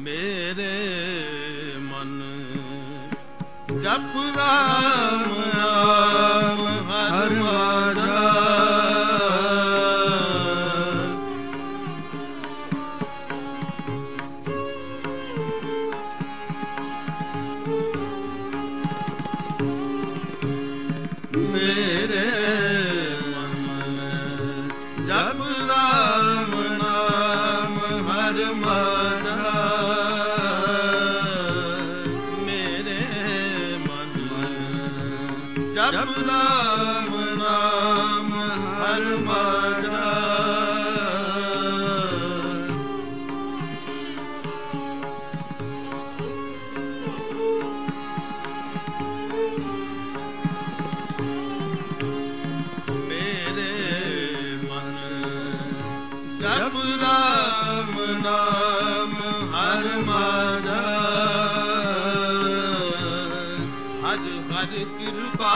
ਮੇਰੇ ਮਨ। ਜਪ ਰਾਮ ਹਰ ਮੇਰੇ ਮਨ। ਜਪ ਰਾਮ ਹਰ ਨਾਮ ਹਰ ਮਾਝਾ ਹਰ ਹਰ ਕਿਰਪਾ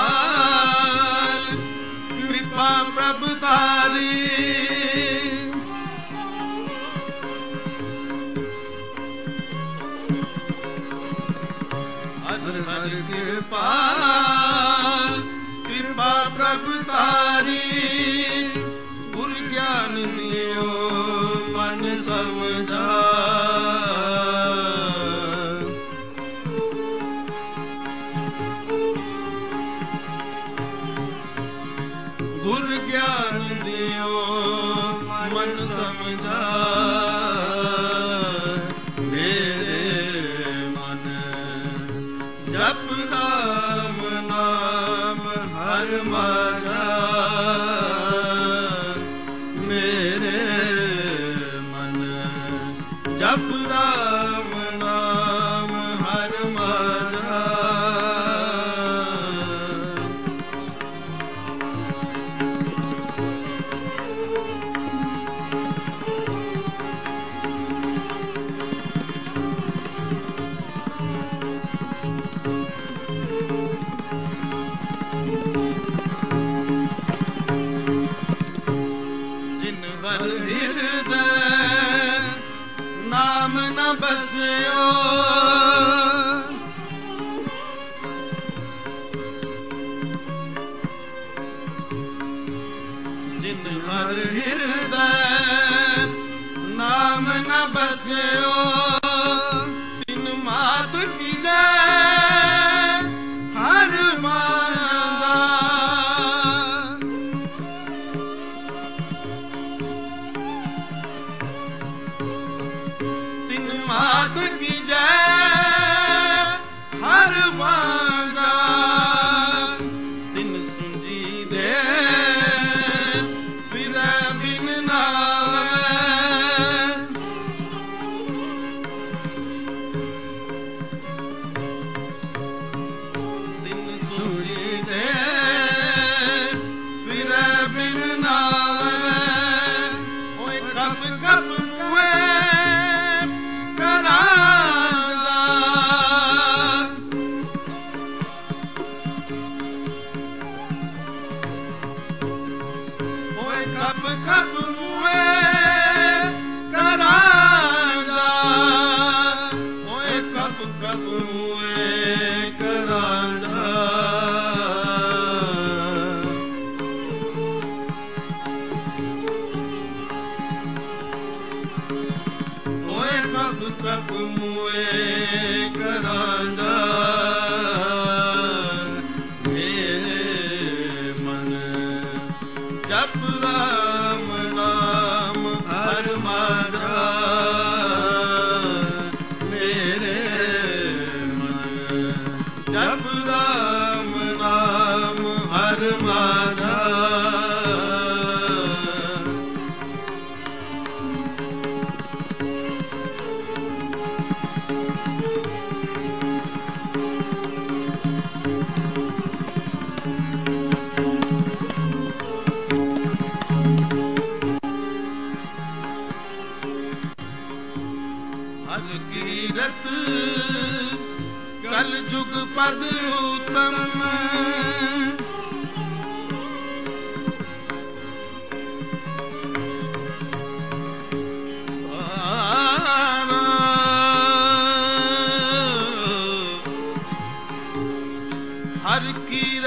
Krishna. ਜਪਦਾ नाम न बसियो मात की ਪ੍ਰਭ ਤਪ ਮੁਏ ਕਰਾਂਦਾ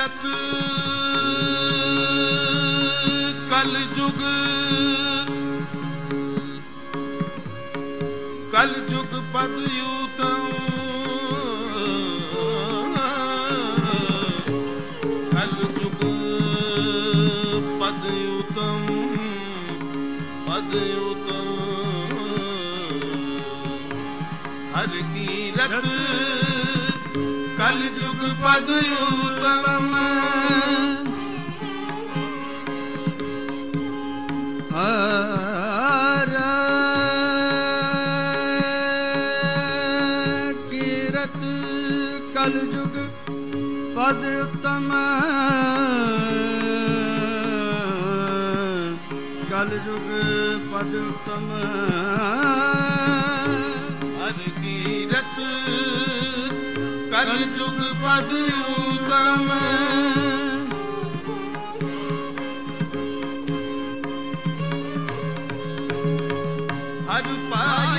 ਜਗਤ ਕਲ ਜੁਗ ਕਲ ਜੁਗ ਪਦ ਯੂਤੰ ਕਲ ਜੁਗ ਪਦ ਯੂਤੰ ਪਦ ਯੂਤੰ ਹਰ ਕੀ ਰਤ पदयूतम् हर कीरत कलयुग पदयुतम कलयुग पदयुतम हर की ਧਰ ਚੁਗ ਪਦ ਹਰ ਪਾਈ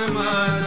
Aman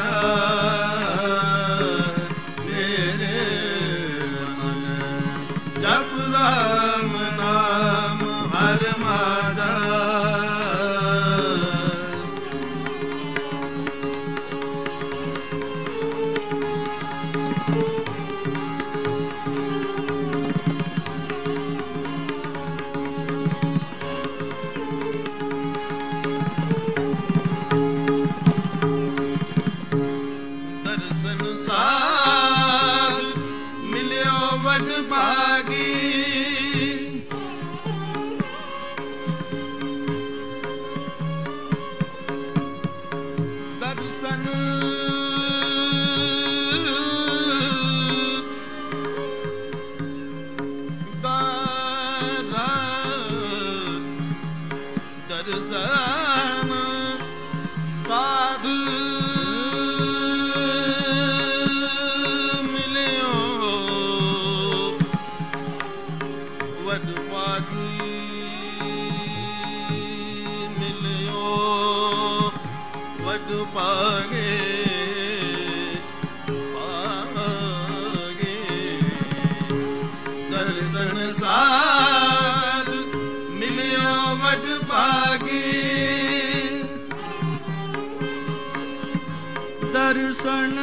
Abu தருசன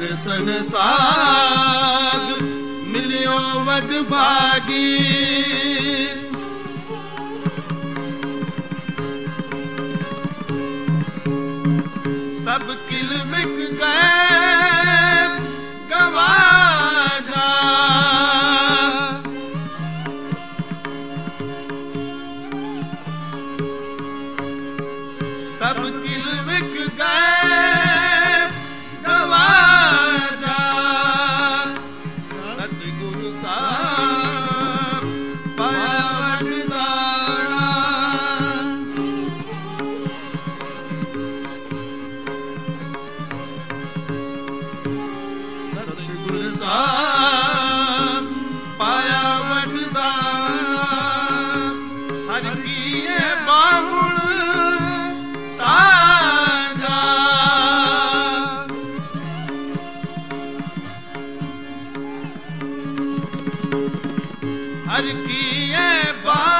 ਹਰ ਸੰਸਾਰ ਮਿਲਿਓ ਵਡ ਭਾਗੀ। ਹਰ ਕੀਏ ਬਾ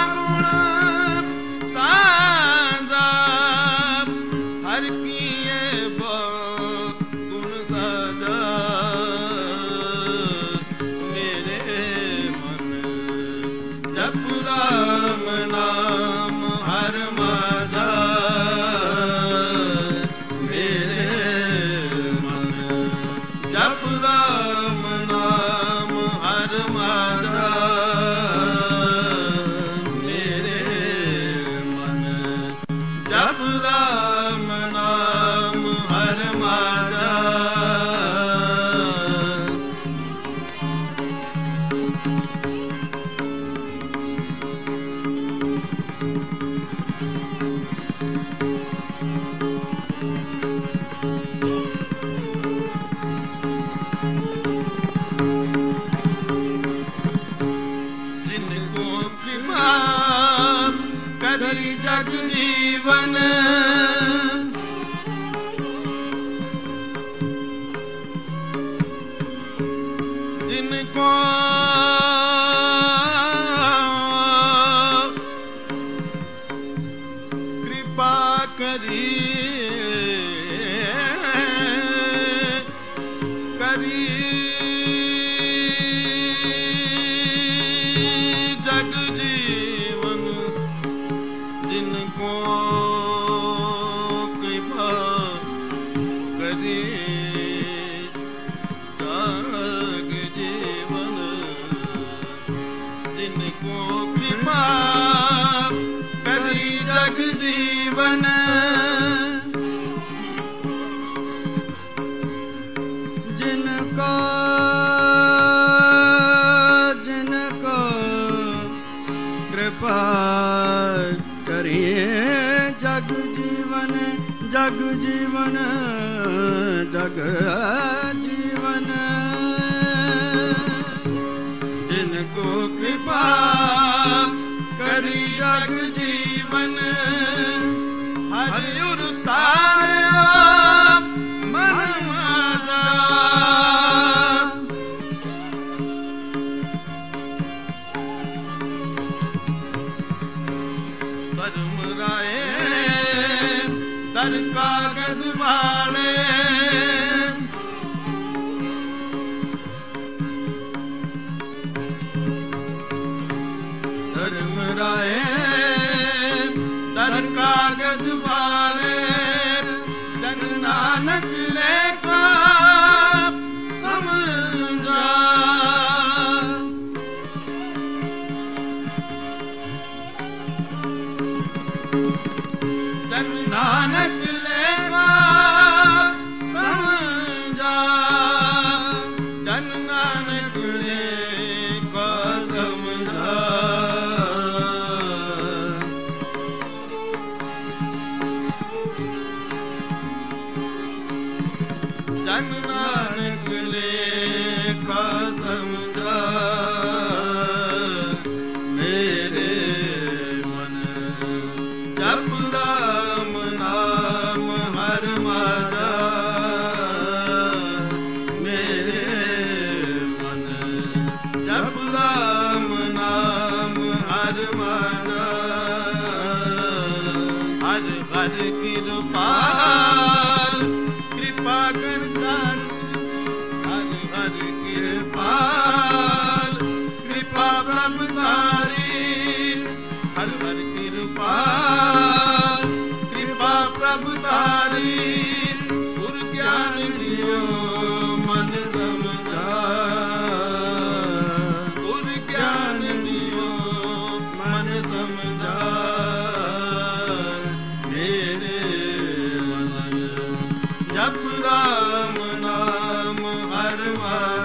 me. ਜਗ ਜੀਵਨ ਜਗ ਨਾਨਕ ਲੇਖਾ ਸਮਝਾ। ਹਰ